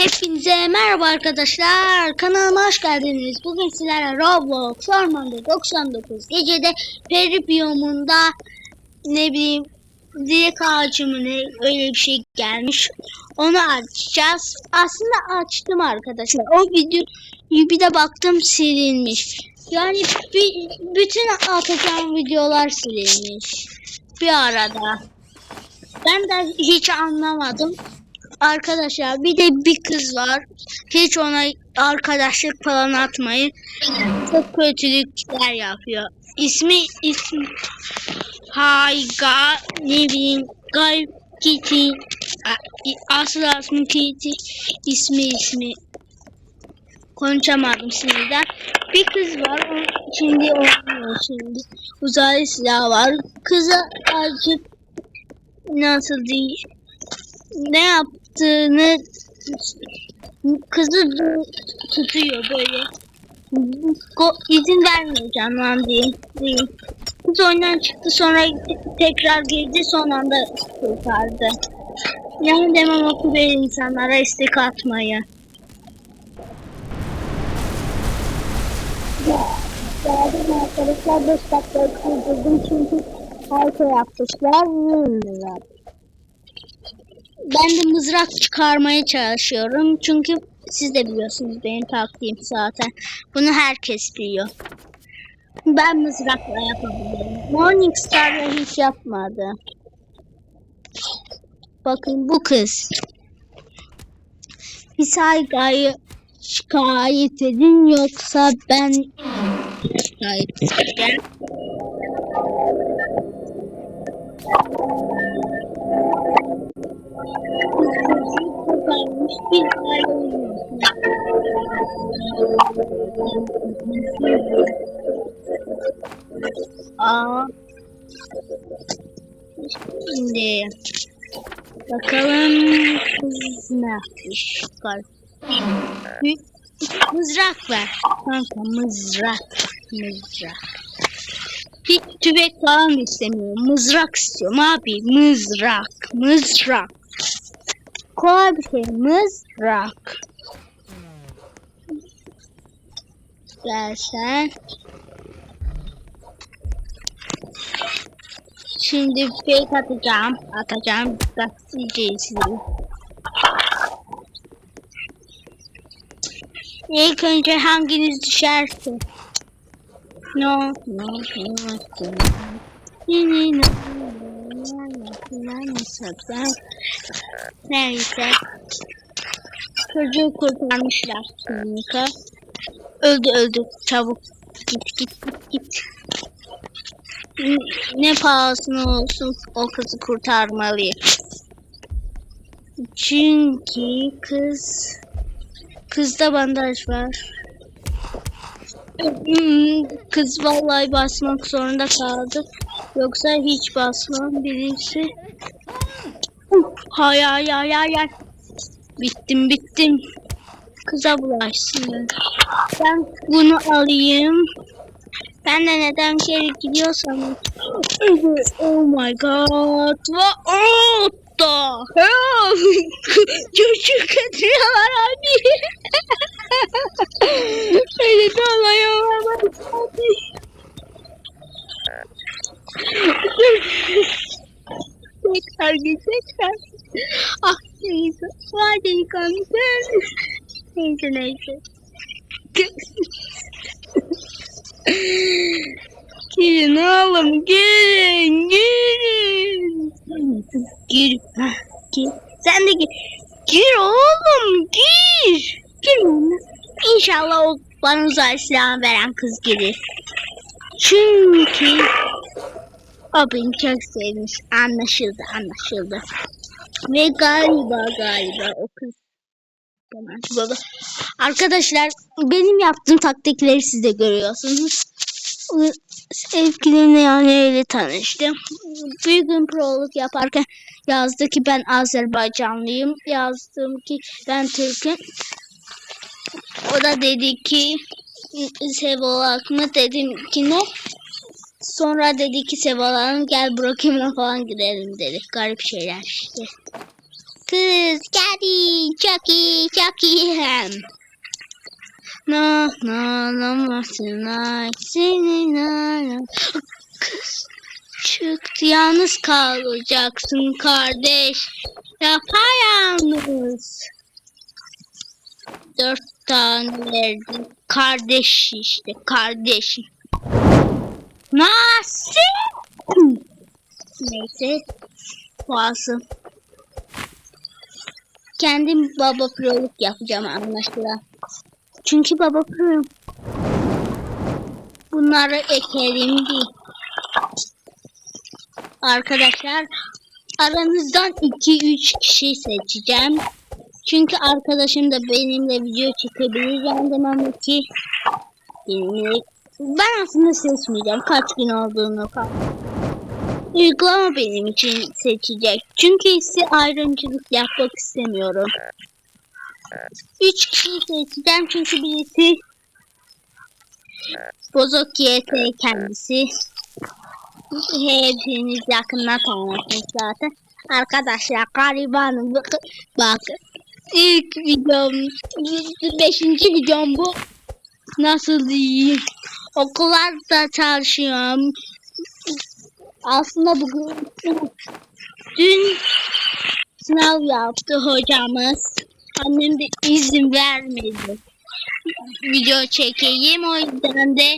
Hepinize merhaba arkadaşlar. Kanalıma hoş geldiniz. Bugün sizlerle Roblox Ormanda 99 gecede peri biyomunda ne bileyim dilek ağacı mı ne öyle bir şey gelmiş. Onu açacağız. Aslında açtım arkadaşlar. O videoyu bir de baktım silinmiş. Yani bütün atacağım videolar silinmiş. Bir arada. Ben de hiç anlamadım. Arkadaşlar bir de bir kız var. Hiç ona arkadaşlık falan atmayın. Çok kötülükler yapıyor. İsmi ismi Hayga ne bileyim Gal Kitty Asıl aslı Kitty ismi ismi konuşamadım şimdiden. Bir kız var. Şimdi olmuyor şimdi. Uzaylı silah var. Kıza azıcık nasıl değil ne yaptığını kızı tutuyor böyle. Go, izin vermiyor canlan diye. Değil. Kız oyundan çıktı sonra tekrar girdi son anda kurtardı. Yani demem oku insanlara istek atmayı. Geldim arkadaşlar 5 dakika kurdurdum çünkü harika yapmışlar. Ben de mızrak çıkarmaya çalışıyorum. Çünkü siz de biliyorsunuz benim taktiğim zaten. Bunu herkes biliyor. Ben mızrakla yapabilirim. Morningstar'la hiç yapmadı. Bakın bu kız. Bir saygıyı şikayet edin yoksa ben şikayet edeceğim. Aa. Şimdi bakalım kız ne yapmış. Mızrak ver. Kanka mızrak. Mızrak. Hiç tüfek falan istemiyorum. Mızrak istiyorum abi. Mızrak. Mızrak. Kolay bir şey. Mızrak. Dersen. Şimdi fake atacağım. Atacağım. Gazeteciyi sileyim. İlk önce hanginiz düşerse. No, no, no, no. Yine no. Neyse. Çocuğu kurtarmışlar. Öldü öldü. Çabuk. Git git git git. Ne pahasına olsun o kızı kurtarmalıyım. Çünkü kız kızda bandaj var. Kız vallahi basmak zorunda kaldı. Yoksa hiç basmam birisi. Hay hay hay hay hay. Bittim bittim. Kıza bulaşsın. Ben bunu alayım. Ben de neden geri gidiyorsam. Oh my god. What oh, the hell? Çocuk kaçıyorlar abi. Beni de alayım. Tekrar tekrar. Ah neyse. Var delikanlı. Neyse neyse. Girin oğlum girin girin. Gir. Gir. Sen de gir. Gir oğlum gir. Gir. İnşallah o bana uzay silahı veren kız gelir. Çünkü o beni çok sevmiş. Anlaşıldı anlaşıldı. Ve galiba galiba o kız baba. Arkadaşlar benim yaptığım taktikleri siz de görüyorsunuz. Sevgilimle yani öyle tanıştım. Bir gün prolog yaparken yazdı ki ben Azerbaycanlıyım. Yazdım ki ben Türk'üm. O da dedi ki Sevolak mı dedim ki ne? Sonra dedi ki Seval Hanım gel Brookhaven'a falan gidelim dedi. Garip şeyler işte. Kız geldi. çok iyi, çok iyi. Na na na na tonight, seni na. Kız çıktı yalnız kalacaksın kardeş. Yapayalnız. Dört tane verdim. Kardeş işte kardeş. Nasıl? Neyse. Puasın. Kendim baba proluk yapacağım anlaşılan. Çünkü baba pro. Bunları ekelim değil. Arkadaşlar aranızdan 2-3 kişi seçeceğim. Çünkü arkadaşım da benimle video çekebilir. Yani ama ki ben aslında seçmeyeceğim kaç gün olduğunu falan. Uygulama benim için seçecek. Çünkü hissi ayrımcılık yapmak istemiyorum. Üç kişiyi seçeceğim çünkü birisi Bozok YT kendisi. Hepiniz yakından tanıyorsunuz zaten. Arkadaşlar garibanım bak, bak ilk videom beşinci videom bu nasıl diyeyim okullarda çalışıyorum aslında bugün dün sınav yaptı hocamız. Annem de izin vermedi. Video çekeyim o yüzden de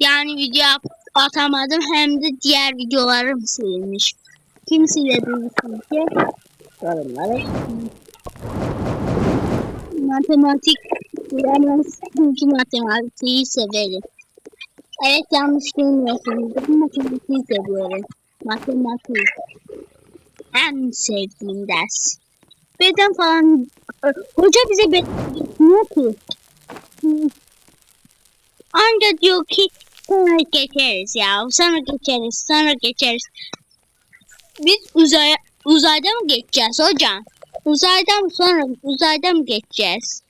yani video atamadım. Hem de diğer videolarım silinmiş kim siledi sizce? Yorumlara matematik bilemez çünkü matematiği severim. Evet yanlış bilmiyorsunuz. Ben matematiği seviyorum. Matematik. En sevdiğim ders. Beden falan hoca bize beden geçmiyor ki. Anca diyor ki sonra geçeriz ya. Sonra geçeriz. Sonra geçeriz. Biz uzaya, uzayda mı geçeceğiz hocam? Uzaydan sonra uzayda mı geçeceğiz?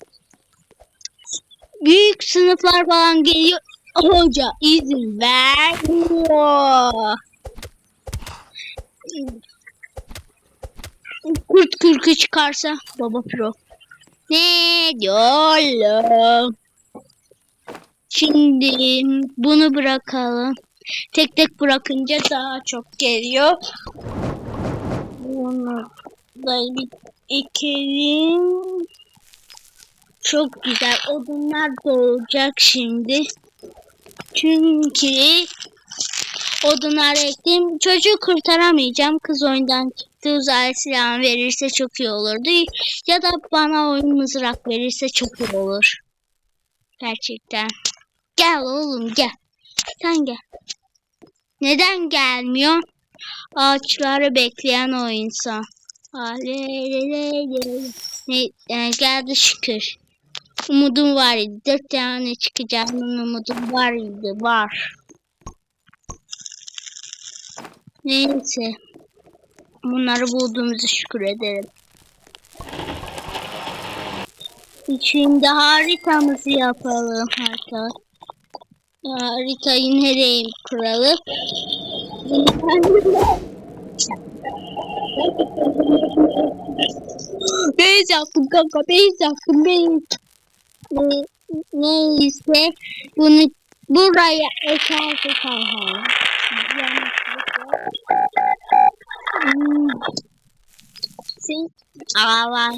Büyük sınıflar falan geliyor. Hoca izin vermiyor. Kurt kürkü çıkarsa baba pro. Ne diyorum? Şimdi bunu bırakalım. Tek tek bırakınca daha çok geliyor. Bunu da bir ekelim. Çok güzel. Odunlar doğacak şimdi. Çünkü odunlar ektim. Çocuğu kurtaramayacağım. Kız oyundan çıktı. Uzay silahı verirse çok iyi olurdu. Ya da bana oyun mızrak verirse çok iyi olur. Gerçekten. Gel oğlum gel. Sen gel. Neden gelmiyor? Ağaçları bekleyen o insan. Ne, e, geldi şükür. Umudum var idi. Dört tane çıkacağının umudum var idi. Var. Neyse. Bunları bulduğumuzu şükür ederim. Şimdi haritamızı yapalım harita. Haritayı nereye kuralım? Beyz yaptım kanka, beyz yaptım, beyz. Ne, neyse, bunu buraya ekersek kalkalım. Hmm. Sen, aa.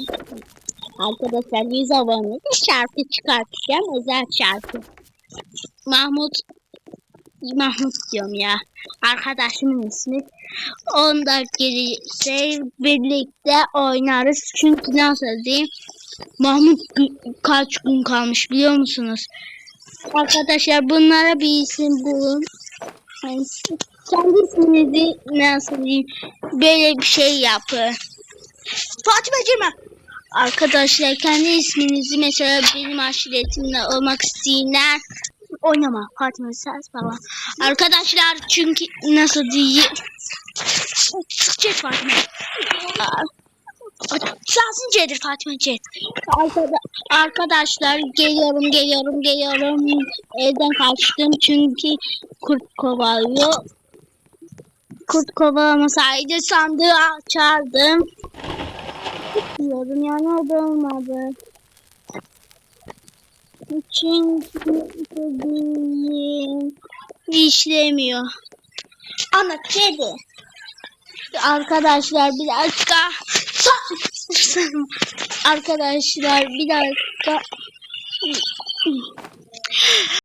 Arkadaşlar 100 abone şarkı çıkartacağım, özel şarkı. Mahmut Mahmut diyorum ya. Arkadaşımın ismi. Onda gelirse birlikte oynarız. Çünkü nasıl diyeyim? Mahmut kaç gün kalmış biliyor musunuz? Arkadaşlar bunlara bir isim bulun. Yani kendi isminizi nasıl diyeyim? Böyle bir şey yapın. Fatma Cima. Arkadaşlar kendi isminizi mesela benim aşiretimle olmak isteyenler oynama Fatma Ses falan. Arkadaşlar çünkü nasıl diyeyim Çek Fatma. Şansın C'dir Fatma C. Arkada, arkadaşlar geliyorum geliyorum geliyorum. Evden kaçtım çünkü kurt kovalıyor. Kurt kovalamasaydı sandığı açardım. istiyorum. Yani o da olmadı. Çünkü dediğim işlemiyor. Ana kedi. Arkadaşlar bir dakika. Arkadaşlar bir dakika.